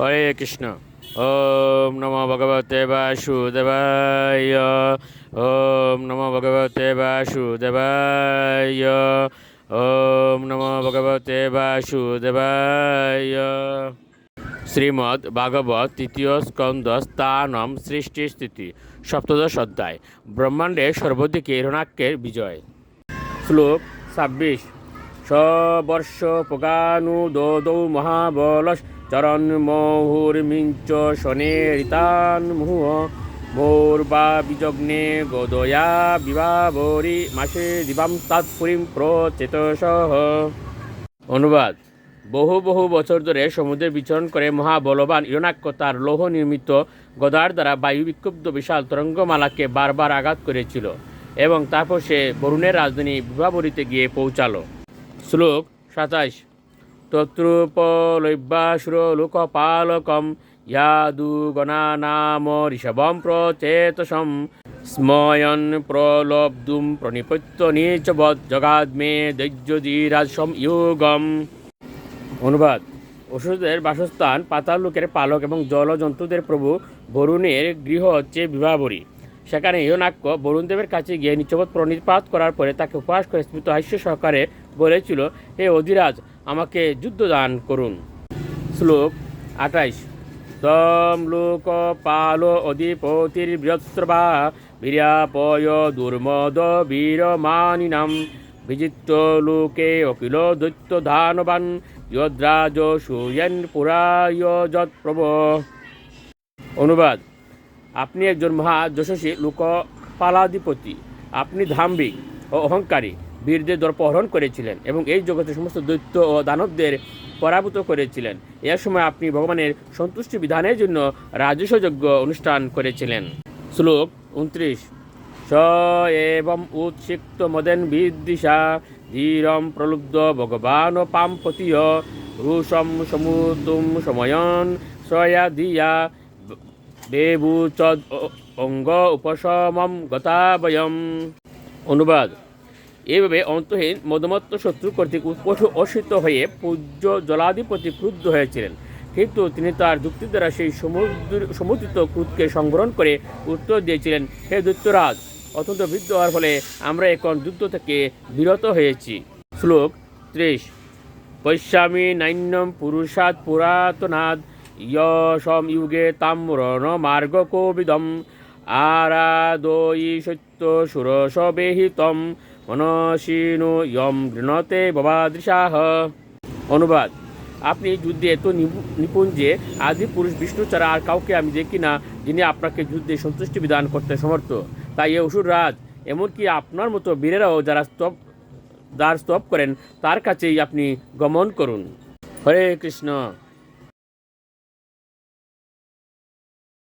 হরে কৃষ্ণ। ওম নম ভগবতে বাসুদেবায়। ওম নম ভগবতে বাসুদেবায়। ওম নম ভগবতে বাসুদেবায়। শ্রীমদ্ ভাগবত তৃতীয় স্কন্দ স্থানম সৃষ্টি স্থিতি, সপ্তদশ অধ্যায় ব্রহ্মাণ্ডের সর্বদিকে হিরণাক্ষের বিজয়। শ্লোক ছাব্বিশ। সবর্ষ পগানু দোদৌ মহাবলস চরণ মহুর্মিঞ্চ শনেরিতান মুহ। মোর বা বিজগ্নে গোদয়া বিবাবরি মাসে দিবাম তৎপুরীম প্রচেতসহ অনুবাদ। বহু বহু বছর ধরে সমুদ্রে বিচরণ করে মহাবলবান ইরনাক্য তার লৌহ নির্মিত গদার দ্বারা বায়ু বিক্ষুব্ধ বিশাল তরঙ্গমালাকে বারবার আঘাত করেছিল এবং তারপর সে বরুণের রাজধানী বিভাবরীতে গিয়ে পৌঁছালো। শ্লোক সাতাইশ তত্রুপলৈব্যাসুর লোকপালকম ইয়াদু গণানাম ঋষভম প্রচেতসম স্ময়ন প্রলব্ধুম প্রণিপত্য নিচবৎ জগাদ্মে দৈর্যজিরাজসম ইয়োগম। অনুবাদ। অসুরদের বাসস্থান, পাতাল লোকের পালক এবং জলজন্তুদের প্রভু বরুণের গৃহ হচ্ছে বিবাহবরী। সেখানে ইহনাক্য বরুণদেবের কাছে গিয়ে নিচবত প্রণিপাত করার পরে তাকে উপহাস করে স্মৃত হাস্য সহকারে বলেছিল, হে অধিরাজ, আমাকে যুদ্ধ দান করুন। শ্লোক আঠাইশ। তম লোক পাল বৃহত্রবা বীর্যাপয় দুর্মদ বীরমানিনাম। বিজিত্য লোকে অকিল দৈত্য ধানবান যদ্রাজ সুয়েন পুরায় যৎপ্রভ অনুবাদ আপনি একজন মহা যশস্বী লোকপালাধিপতি। আপনি ধাম্বিক ও অহংকারী। বীরদের দর্পহরণ করেছিলেন এবং এই জগতের সমস্ত দৈত্য ও দানবদের পরাভূত করেছিলেন। এ সময় আপনি ভগবানের সন্তুষ্টি বিধানের জন্য রাজস্বযজ্ঞ অনুষ্ঠান করেছিলেন। শ্লোক উনত্রিশ। স এবং উৎসিক্ত মদেন বিদ্বিষা ধীরম প্রলুব্ধ ভগবান ও পাম্পতীয় রুষম সমুতুম সময়ন সয়া দিয়া বেবুচদ অঙ্গ উপশমম গতাবয়ম। অনুবাদ। এইভাবে অন্তহীন মদমত্ত শত্রু কর্তৃক উৎপোষ অসিত হয়ে পূজ্য জলাধিপতি ক্রুদ্ধ হয়েছিলেন। কিন্তু তিনি তার যুক্তি দ্বারা সেই সমুদ্র, সমুদ্রিত ক্রুদকে সংগ্রহণ করে উত্তর দিয়েছিলেন, হে দৈত্যরাজ অত্যন্ত বৃদ্ধ হওয়ার ফলে আমরা এখন যুদ্ধ থেকে বিরত হয়েছি। শ্লোক ত্রিশ। পশ্যামি নাইন্যম পুরুষাদ পুরাতনাদ ইউগে তাম্রণ মার্গ কোবিদম আরাদয়ী সত্য সুরস বেহিতম মনসীনু ইয়ম গৃণতে ভবাদৃশাহ অনুবাদ আপনি যুদ্ধে এত নিপু- নিপুণ যে আদি পুরুষ বিষ্ণু ছাড়া আর কাউকে আমি দেখি না, যিনি আপনাকে যুদ্ধে সন্তুষ্টি বিধান করতে সমর্থ। তাই এ অসুর রাজ, এমনকি আপনার মতো বীরেরাও যারা স্তব যার স্তব করেন, তার কাছেই আপনি গমন করুন। হরে কৃষ্ণ।